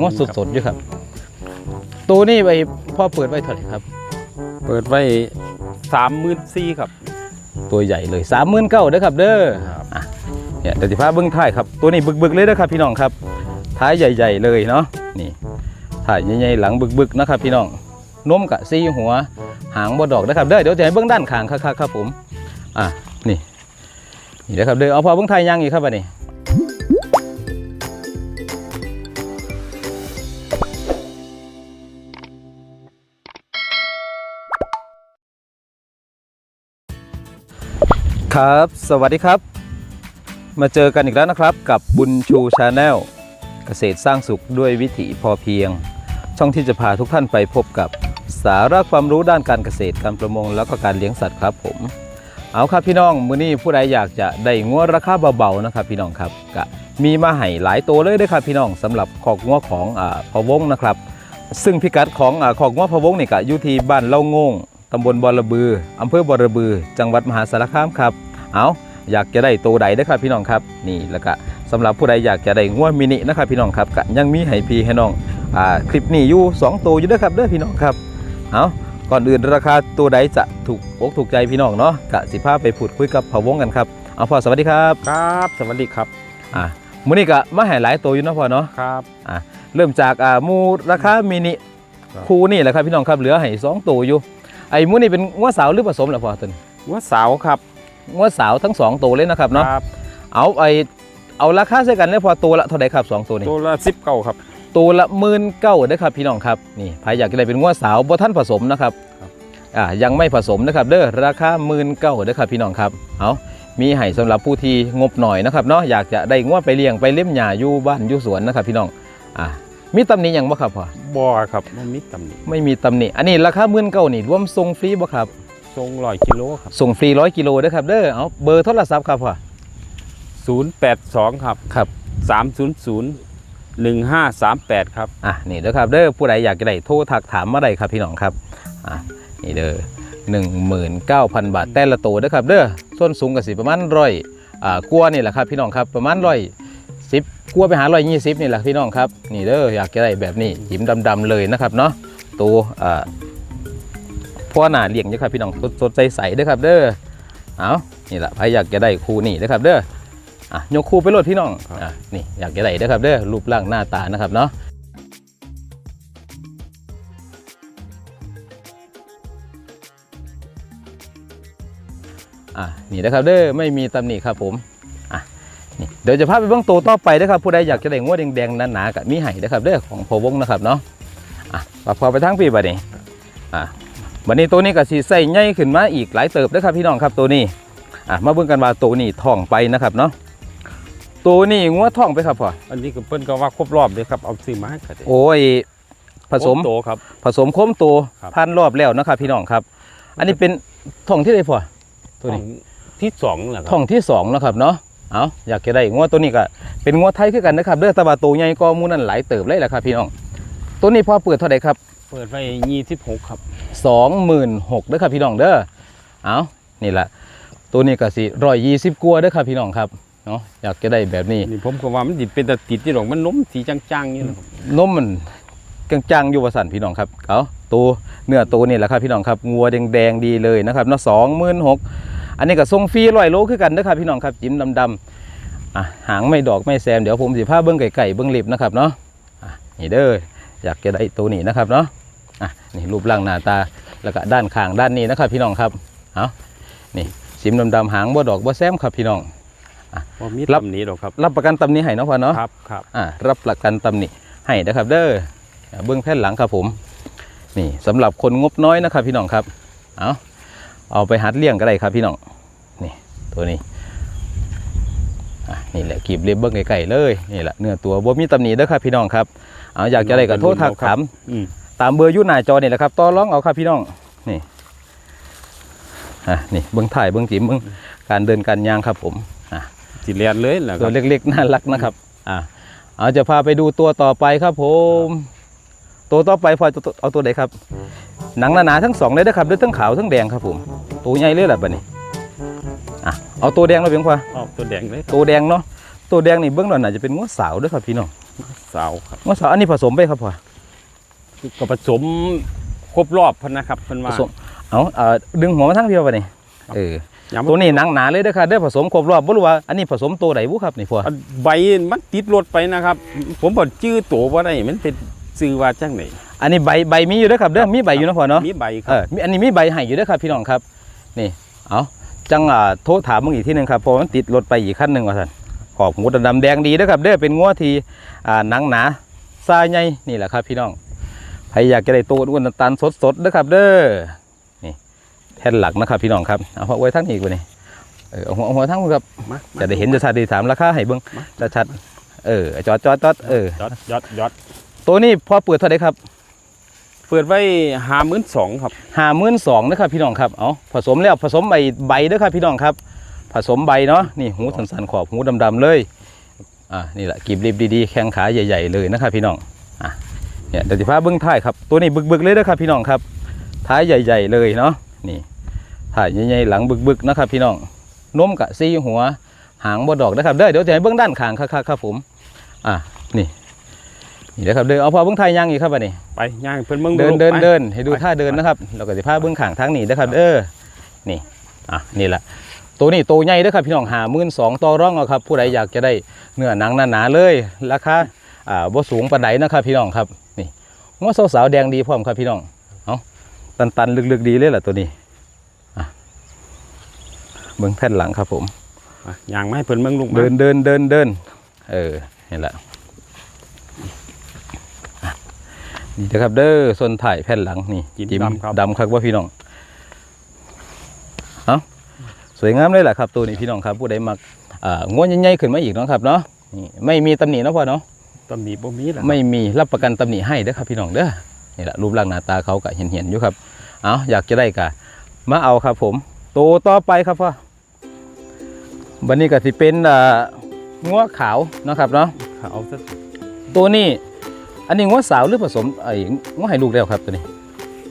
งวดสดๆอยู่ครับ ตัวนี้ไปพ่อเปิดไว้เท่าไหร่ครับ เปิดไว้สามหมื่นสี่ครับ ตัวใหญ่เลยสามหมื่นเก้าเด้อครับ เด้อครับอะเนี่ยเดี๋ยวสิพาเบิ้งท้ายครับ ตัวนี้บึกๆเลยเด้อครับ พี่น้องครับ ท้ายใหญ่ ๆ เลยเนาะนี่ท้ายใหญ่ๆหลังบึกๆนะครับ พี่น้องนมกะซีหัว หางบ่ดอกนะครับเด้อเดี๋ยวจะให้เบิ้งด้านข้างคักๆครับผม อะนี่นี่นะครับเด้อเอาพอเบิ้งท้ายยังอีกครับอันนี้ ครับ สวัสดีครับ มาเจอกันอีกแล้วนะครับ กับบุญชูชาแนลเกษตรสร้างสุขด้วยวิถีพอเพียง ช่องที่จะพาทุกท่านไปพบกับสาระความรู้ด้านการเกษตรการประมง แล้วก็การเลี้ยงสัตว์ครับผม เอาครับพี่น้องมื้อนี้ผู้ใดอยากจะได้งัวราคาเบาๆนะครับ พี่น้องครับก็มีมาให้หลายตัวเลยด้วยครับพี่น้องสำหรับขอกงัวของอ่าพวงนะครับ ซึ่งพิกัดของอาขอกงัวพะวงนี่ก็อยู่ที่บ้านเล่างงตำบลบอระบือ อำเภอบอระบือ จังหวัดมหาสารคามครับ เอาอยากจะได้ตัวใดเด้อครับพี่น้องครับนี่แล้วก็สำหรับผู้ใดอยากจะได้งัวมินินะครับพี่น้องครับก็ยังมีให้พี่ให้น้องอ่าคลิปนี้อยู่สองตัวอยู่เด้อครับเด้อพี่น้องครับเอาก่อนอื่นราคาตัวใดจะถูกอกถูกใจพี่น้องเนาะกะสิพาไปพูดคุยกับพะวงกันครับเอาพ่อสวัสดีครับครับ สวัสดีครับอ่ามื้อนี้ก็มาให้หลายตัวอยู่เนาะพ่อเนาะครับเริ่มจากอ่าหมูราคามินิครับคูนี่แหละครับพี่น้องครับเหลือให้สองตัวอยู่ไอ้หมูนี่เป็นงัวสาวหรือผสมเหรอพ่อตัวนี้ว่าเสาครับ งัวสาวทั้งสองตัวเลยนะครับเนาะครับเอาไอ้เอาราคาใส่กันเลยพอตัวละเท่าไหร่ครับสองตัวนี้ตัวละสิบเก้าครับตัวละหมื่นเก้าได้อครับพี่น้องครับนี่ใครอยากจะได้เป็นงัวสาวบ่ท่านผสมนะครับครับอ่ายังไม่ผสมนะครับเด้อราคาหมื่นเก้าได้อครับพี่น้องครับเอามีให้สำหรับผู้ที่งบหน่อยนะครับเนาะอยากจะได้งัวไปเลี้ยงไปเลี้ยมหญ้าอยู่บ้านอยู่สวนนะครับพี่น้องอ่ามีตำหนิหยังบ่ครับพ่อบ่อครับมันมีตำหนิไม่มีตำหนิอันนี้ราคาหมื่นเก้านี่รวมส่งฟรีบ่ครับ ทรงร้อยกิโลครับส่งฟรีร้อยกิโลเด้อครับเด้อเอาเบอร์โทรศัพท์ครับพ่อศูนย์แปดสองครับครับสามศูนย์ศูนย์หนึ่งห้าสามแปดครับอะนี่เด้อครับเด้อผู้ใดอยากจะได้โทรทักถามมาได้ครับพี่น้องครับอะนี่เด้อหนึ่งหมื่นเก้าพันบาทแต่ละตัวเด้อครับเด้อส่วนสูงกับสิประมาณร้อยอ่ากลัวานี่แหละครับพี่น้องครับประมาณร้อยสิบกลัวาไปหาร้อยยี่สิบนี่แหละพี่น้องครับนี่เด้ออยากจะได้แบบนี้หิมดำๆเลยนะครับเนาะตัวอ่า พ่อหน้าเลี้ยงอยู่ครับพี่น้องสดสดใสๆเด้อครับเด้อเอานี่แหละใครอยากจะได้คู่นี่นะครับเด้ออะยกคู่ไปโหลดพี่น้องครับอะนี่อยากจะได้เด้อครับเด้อรูปร่างหน้าตานะครับเนาะอะนี่นะครับเด้อไม่มีตำหนิครับผมอะนี่เดี๋ยวจะพาไปเบื้องตัวต่อไปนะครับผู้ใดอยากจะได้งวดแดงๆหนาๆกับมีไห้นะครับเด้อของพอวงนะครับเนาะอะปพอไปทั้งปีบัดนี้อะ บัดนี้ตัวนี้ก็สีใส่ใหญ่ขึ้นมาอีกหลายเติบนะครับพี่น้องครับตัวนี้อะมาเบิ่งกันว่าตัวนี้ท่องไปนะครับเนาะตัวนี้งัวท่องไปครับพ่ออันนี้ก็เปิ้นก็ว่าครบรอบเลยครับเอาซื้อมาให้กันโอ้ยผสมโตครับ ผสมโค้มตัวครับ พันรอบแล้วนะครับพี่น้องครับ อันนี้เป็นท่องที่ใดพ่อตัวนี้ ที่สองแหละครัท่องที่สองนะครับเนาะ เอาอยากจะได้งัวตัวนี้ก็เป็นงัวไทยคือกันนะครับเด้อแตะบาตัวใหญ่ก็หมูนั่นหลายเติบเลยแหละครับพี่น้อง ตัวนี้พ่อเปิดเท่าไหร่ครับ เปิดไว้ยี่สิบหกครับสองหมื่นหกเด้อครับพี่น้องเด้อเอานี่แหละตัวนี้ก็สิร้อยยี่สิบกัวาเด้อครับพี่น้องครับเนาะอยากจะได้แบบนี้นี่ผมก็ว่ามันดิเป็นตะติดที่หรอกมันนมสีจางๆนี่นะครับนมมันจังๆอยู่ว่าสันพี่น้องครับเอาตัวเนื้อตัวนี่แหละครับพี่น้องครับงัวแดงๆดีเลยนะครับเนาะสองหมื่นหกอันนี้ก็ทรงฟรีร้อยโลคือกันนะครับพี่น้องครับจิ้มดำๆอะหางไม่ดอกไม่แซมเดี๋ยวผมสิพาเบิ้งไก่ๆเบิ้งลิบนะครับเนาะอะนี่เด้อ อยากจะได้ตัวนี้นะครับเนาะอะนี่รูปร่างหน้าตาแล้วก็ด้านข้างด้านนี้นะครับ พี่น้องครับเอานี่จิ้มดำๆหางบ่ดอกบ่แซมครับพี่น้องว่ามีรับตำหนี้หรอกครับ รับประกันตำนี้ให้เนาะพ่อเนาะครับครับอ่ารับประกันตำหนิให้นะครับ เด้ออ่าเบื้องแผ่นหลังครับผม นี่สำหรับคนงบน้อยนะครับ พี่น้องครับเอาเอาไปหัดเลี้ยงก็ได้ครับพี่น้องนี่ตัวนี้อะ นี่แหละกีบเรียบเบิ้งไก่ๆเลยนี่แหละเนื้อตัวบ่มีตำหนิเด้อครับพี่น้องครับเอาอยากจะได้ก็โทษทักถามอืมตามเบอร์อยุ่หน้าจอนี่แหละครับต่อร้องเอาครับพี่น้องนี่อะนี่เบิ้งถ่ายเบิ้งจิ๋มเบิ้งการเดินการยางครับผมสิเลียนเลยแหละคตัรัวบเล็กๆน่ารักนะครับอ่าเอาจะพาไปดูตัวต่อไปครับผม ตัวต่อไปพอจะเอาตัวไหนครับ หนังหนาๆทั้งสองเลยนะครับด้วยทั้งขาวทั้งแดงครับผม ตัวใหญ่เลยแหละบัดนี้ อะเอาตัวแดงเราเพียงพอออกตัวแดงเลยตัวแดงเนาะตัวแดงนี่เบื้องหลังน่าจะเป็นงวดสาวด้วยครับพี่น้องสาวครับงัวสาวอันนี้ผสมไปครับพ่อก็ผสมครบรอบเพิ่นนะครับเพิ่นผว่าสมเอาเอ่อดึงหัวมาทั้งเดียวไปนี่ครับเออย้ำตัวนี้หนังหนาเลยเด้อครับเด้อผสมครบรอบบ่รู้ว่าอันนี้ผสมตัวไหนบุครับนี่พ่ออันใบมันติดรถไปนะครับ ผมบอกชื่อตัวว่าได้มันเป็นซื้อว่าจังไหนอันนี้ใบใบมีอยู่เด้อครับเด้อมีใบอยู่นะพ่อเนาะมีใบคเอรับอมีอันนี้มีใบให้อยู่เด้อครับพี่น้องครับ นี่เอา จังอ่าโทรถามมึงอีกทีหนึงครับเพราะมันติดรถไปอีกขั้นหนึ่งว่าท่นขอบหูดำๆแดงดีเด้อครับเด้อเป็นงัวที่อ่าหนังหนาทรายใหญ่นี่แหละครับพี่น้องใครอยากจะได้ตัวอ้วนตันสดๆเด้อครับเด้อนี่แท่นหลักนะครับพี่น้องครับเอาพอไว้ทั้งนี้อีกว่านี่เออเอาหัวเอาหัวทั้งหมดครับมามาจะได้เห็นจะชัดได้ถามราคาให้เบิ่งมาจะชัดเออจอดจอดจอดเออยอดยอดยอดตัวนี้พอเปิดเท่าไหร่ครับ เปิดไว้ห้าหมื่นสองครับห้าหมื่นสองนะครับพี่น้องครับเอาผสมแล้วผสมใบใบด้อครับพี่น้องครับ ผสมใบเนาะนี่หูสันๆขอบหูดำๆเลยอ่านี่แหละกีบริบดีๆแข้งขาใหญ่ ๆ เลยนะครับพี่น้องอะเนี่ยเดี๋ยวจะพาเบิ้งท้ายครับตัวนี้บึกๆเลยเด้อครับพี่น้องครับ ท้ายใหญ่ ๆ เลยเนาะนี่ท้ายใหญ่ๆหลังบึกๆนะครับพี่น้องนมกะซีหัวหางบดดอกนะครับเด้อเดี๋ยวจะให้เบิ้งด้านข้างครับครับผมอะนี่ นี่นะครับเดินเอาพอเบิ้งท้ายยังอีกครับอันนี้ไปย่างเพิ่นเบิ่งเดินลูกเดินไปเดินให้ดูไปท่าเดินไปนะครับเราก็จะพาเบื้องข้างทางนี้นะครับเออนี่อะนี่แหละตัวนี้ตัวใหญ่เด้อครับพี่น้องหาหมื่นสองต่อร่องเอาครับ ผู้ใดอยากจะได้เนื้อหนังหนาๆเลยราคาอ่าบ่สูงปานใดนะครับ พี่น้องครับนี่งวสาวๆแดงดีพร้อมครับพี่น้องเอาตันๆลึกๆดีเลยล่ะตัวนี้อะเบื้องแผ่นหลังครับผมอะย่างมาให้เพิ่นเบิ่งลูกมาเดินเดินเดินเดินเออนี่แหละอะ นี่นะครับเด้อส่วนถ่ายแผ่นหลังนี่จิ้มจิ้มดำครับ ดำครับว่าพี่น้องเอาสวยงามเลยแหละครับตัวนี้พี่น้องครับผู้ใดมักอ่าง้วนใหญ่ๆขึ้นมาอีกเนาะครับเนาะนี่ไม่มีตำหนิเนาะพ่อเนาะตำหนิบ่มีล่ะไม่มีรับประกันตำหนิให้เด้อครับพี่น้องเด้อนี่แหละรูปร่างหน้าตาเขาก็เห็นเห็นๆอยู่ครับเอาอยากจะได้กะมาเอาครับ ผมตัวต่อไปครับพ่อบันนี้ก็สิเป็นอ่างัวขาวเนาะครับเนาะเอาซะตัวนี้ อันนี้งัวสาวหรือผสมไอ้งัวให้ลูกแล้วครับตัวนี้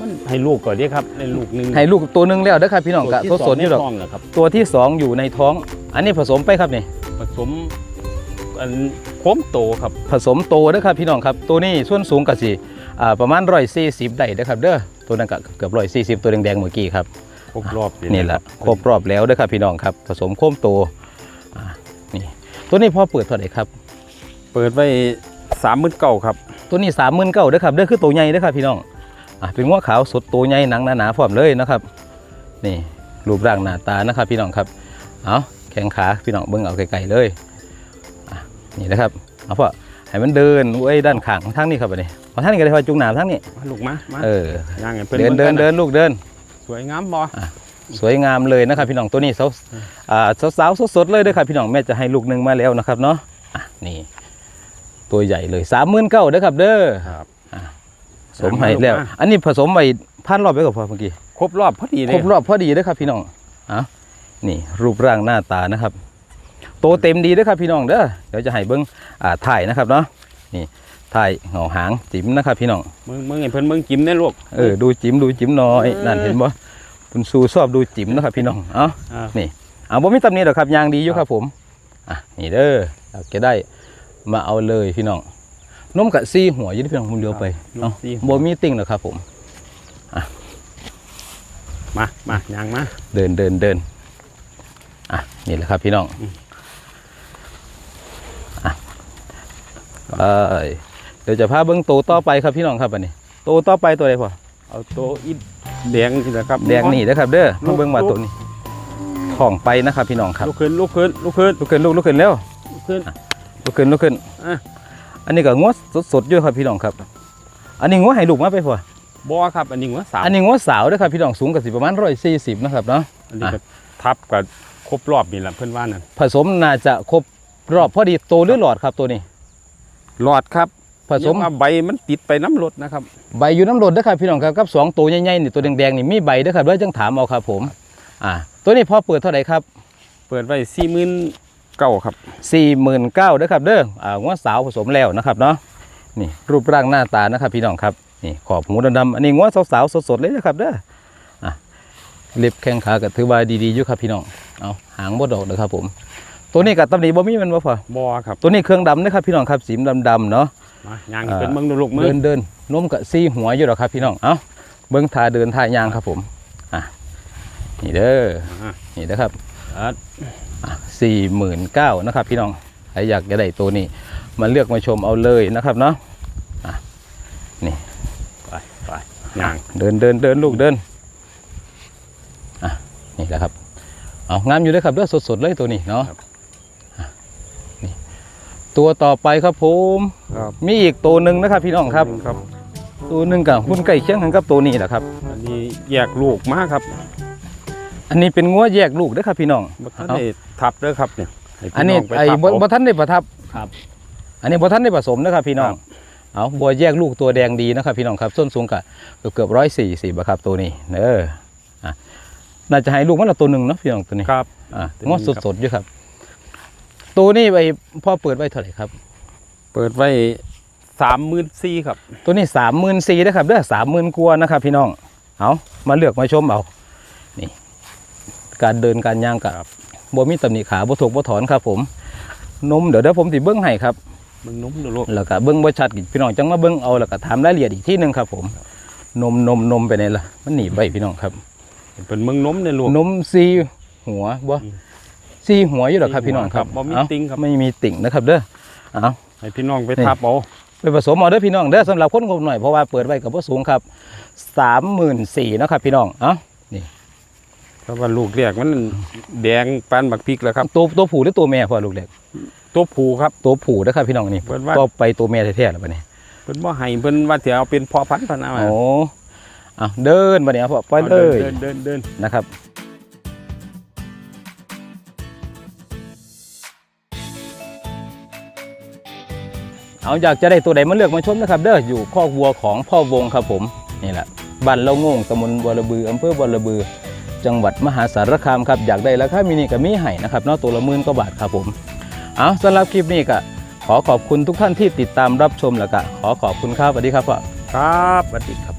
มันให้ลูกก่อนเด้ครับให้ลูกหนึงให้ลูกตัวหนึงแล้วเด้อครับพี่น้องกะตัวสที่ดๆอยู่ดอกในท้องเหรอครับตัวที่สองอยู่ในท้อง อันนี้ผสมไปครับนี่ ผสมอันโค้มโตครับผสมโตเด้อครับพี่น้องครับ ตัวนี้ส่วนสูงก็สิอ่าประมาณร้อยสี่สิบได้เด้อครับเด้อตัวนั้นก็เกือบร้อยสี่สิบตัวแดงๆเมื่อกี้ครับ ครบรอบอยู่นี่แหละครบรอบแล้วเด้อครับพี่น้องครับ ผสมโค้มโตอ่านี่ตัวนี้พอเปิดเท่าไหร่ครับ เปิดไว้ 39,000ครับ ตัวนี้สามหมื่นเก้าเด้อครับเด้อคือตัวใหญ่เด้อครับพี่น้องอะเป็นงัวขาวสดตัวใหญ่หนังหนาๆพร้อมเลยนะครับ นี่รูปร่างหน้าตานะครับ พี่น้องครับเอาแข้งขาพี่น้องเบิ่งเอาไกลๆเลยอะนี่นะครับเอาพอให้มันเดินไว้ด้านข้างทางนี้ครับอันนี้เอาทางนี้ก็ได้พอจุงหนามทางนี้มาลูกมามาเออย่างให้เพิ่นเดินบิ่งเดินกัะเดินลูกเดิน สวยงามบ่สวยงามเลยนะครับ พี่น้องตัวนี้สาวอ่าสาวๆสดๆเลยเด้อครับพี่น้องแม่จะให้ลูกหนึ่งมาแล้วนะครับเนาะอะนี่ ตัวใหญ่เลยสามหมื่นเก้าเด้อครับ เด้อครับสมให้แล้ว อันนี้ผสมไปพันรอบไปกับพอเมื่อกี้ครบรอบพอดีเลยครบรอบพอดีเด้อครับ พี่น้องอะนี่รูปร่างหน้าตานะครับ โตเต็มดีเด้อครับ พี่น้องเด้อเดี๋ยวจะให้เบิ้งอ่าถ่ายนะครับเนาะนี่ถ่ายเหงาหางจิ๋มนะครับ พี่น้องมึงมึงให้เพิ่นเบิ่งจิ้มได้ลูกเออดูจิ๋มดูจิ๋มหน้อยเออนั่นเห็นบ่คุณซูชอบดูจิ๋มนะครับ พี่น้องเอ้าอ่าอ่าบ่มีตำหนิหรอกครับยางดีอยู่ครับ ผมอะนี่เด้ออยากจะได้ มาเอาเลยพี่น้องนมกะซี่หัวอยืดพี่น้องผมเลี้ยวไปน้อเนาะงซี่บ่มีติ่งหรอกครับผมมามาย่างมาเดินเดินเดินอะนี่แหละครับพี่น้องอืมอะเอ้ยเดี๋ยวจะพาเบิ้งโตต่อไปครับพี่น้องครับอันนี้โตต่อไปตัวใดพอเอาตัวอีแดงนี่แหละครับแดงนี่นะครับเด้อลูมากเบิ้งมาลูกตัวนี้ท้องไปนะครับพี่น้องครับ ลุกขึ้นลุกขึ้นลุกขึ้นลุกขึ้นลูกลุกขึ้นเร็วลุกขึ้น ลุกขึ้นลุกขึ้นอะอันนี้ก็งวสดๆอยู่ครับพี่น้องครับ อันนี้งวให้ลูกมาไปพอบ่ครับอันนี้หัวสามอันนี้งวสาวเด้อครับพี่น้องสูงกับสิประมาณร้อยสี่สิบนะครับเนาะอันนี้ก็ทับกับครบรอบนี่แหละเพื่อนว่านั่นผสมน่าจะครบรอบพอดีโตหรือหลอดครับตัวนี้ หลอดครับผสมยังว่าใบมันติดไปน้ำรถนะครับใบอยู่น้ำรดเด้อครับพี่น้องครับกับสองตัวใหญ่ๆนี่ตัวแดงๆนี่มีใบเด้อครับด้วยจังถามเอาครับผม อ่า ตัวนี้พอเปิดเท่าไหร่ครับ เปิดไว้สี่หมื่น เก้าครับสี่หมื่นเก้าเด้อครับเด้ออ่างวสาวผสมแล้วนะครับเนาะนี่รูปร่างหน้าตานะครับพี่น้องครับนี่ขอบหูดำๆอันนี้งวสาวๆสดๆเลยนะครับเด้ออะเล็บแข้งขาก็ถือว่าดีๆอยู่ครับพี่น้องเอาหางบดดอกเด้อครับผมโตตัวนี้กับตำหนิบ่มีแมันบ่พอบ่ครับตัวนี้เครื่องดำนะครับพี่น้องครับสีดำๆเนาะมาย่างอ่าเป็นเบิ่งดูลูกมือเดินเดินนมกับซี่หัวอยู่หรอกครับพี่น้องเอ้าเบิ้งทาเดินทายางครับผมอะนี่เด้ออ่านี่นะครับครับ สี่หมื่นเก้านะครับ พี่น้องใครอยากจะได้ตัวนี้ มาเลือกมาชมเอาเลยนะครับเนาะไปไปย่างเดินเดินเดินลูกเดินอะนี่แหละครับเอางามอยู่เลยครับเลือดสดๆเลยตัวนี้เนาะอะนี่ตัวต่อไปครับผมครับมีอีกตัวหนึ่งนะครับ พี่น้องครับครับตัวหนึ่งกับหุ้นใกล้เคียงกันกับตัวนี้แหละครับ อันนี้แยกลูกมาครับ อันนี้เป็นงัวแยกลูกเด้อครับพี่น้องบ่ทันได้ทับเด้อครับเนี่ยให้พี่อันนี้งปไอ้ทับบ่เอาบ่ท่านได้ประทับ ครับ อันนี้บ่ท่านได้ผสมนะครับพี่น้อง ครับ เอาบัวแยกลูกตัวแดงดีนะครับพี่น้องครับส้นสูงกับเกือบเกือบร้อยสี่สิบครับตัวนี้เด้ออะน่าจะให้ลูกมันละตัวหนึ่งเนาะพี่น้องตัวนี้ครับ อะตัวงหนึ่องครับ สดๆอยู่ครับ ตัวนี้ไปพ่อเปิดไว้เท่าไหร่ครับ เปิดไว้สามหมื่นสี่ครับ ตัวนี้สามหมื่นสี่นะครับเด้อสามหมื่นกว่านะครับพี่น้อง เอามาเลือกมาชมเอานี่ การเดินการย่างกับครับ บ่มีตำหนิขาบ่ถูกบ่ถอนครับผมนมเดี๋ยวเดี๋ยวผมสิเบิ้งให้ครับเบิ่งนมดูลูกแล้วก็เบิ้งบ่ชัดอีกพี่น้องจังมาเบิ้งเอาแล้วก็ถามรายละเอียดอีกที่หนึงครับ ผม นมนมนมไปไหนล่ะ มันหนีไปพี่น้องครับ เป็นเบิ่งนมเนี่ยลูก นมซีหัวบ่ซีหัวอยู่หรอครับสี่หัวพี่น้องครับครับบ่มีเอ้าติ่งครับ ไม่มีติ่งนะครับ เด้อเอา ให้พี่น้องไปนี่ ทับเอาไปผสมเอาเด้อพี่น้องเด้อสำหรับคนงบหน่อยเพราะว่าเปิดไว้กับบ่สูงครับ34,000นะครับพี่น้องเอ้า เพราะว่าลูกเรียกมันแดงปานบักพริกแล้วครับ ตัวตัวผู้หรือตัวแม่พ่อลูกเล็กตัวผูครับ ตัวผู้นะครับพี่น้องนี่เปิดว่าก็ไปตัวแม่แท้ๆแล้วบัดนี้เพิ่นบ่ให้เพิ่นว่าสิเอาเป็นพ่อพันธุ์พะนะโอ้เอาเดินบัดนี้ครับพ่อไปเลยเดินเดินเดินนะครับ เอาอยากจะได้ตัวใดมาเลือกมาชมนะครับ เด้ออยู่คอกวัวของพ่อวงครับผมนี่แหละบ้านเล่าโงงตำบลบัวระบืออำเภอบัวระบือ จังหวัดมหาสารคามครับอยากได้ราคามินิกับมีไห่นะครับนอกตัวละหมื่นกว่าบาทครับผมเอาสำหรับคลิปนี้ก็ขอขอบคุณทุกท่านที่ติดตามรับชมแล้วก็ขอขอบคุณครับสวัสดีครับพ่อครับสวัสดีครับ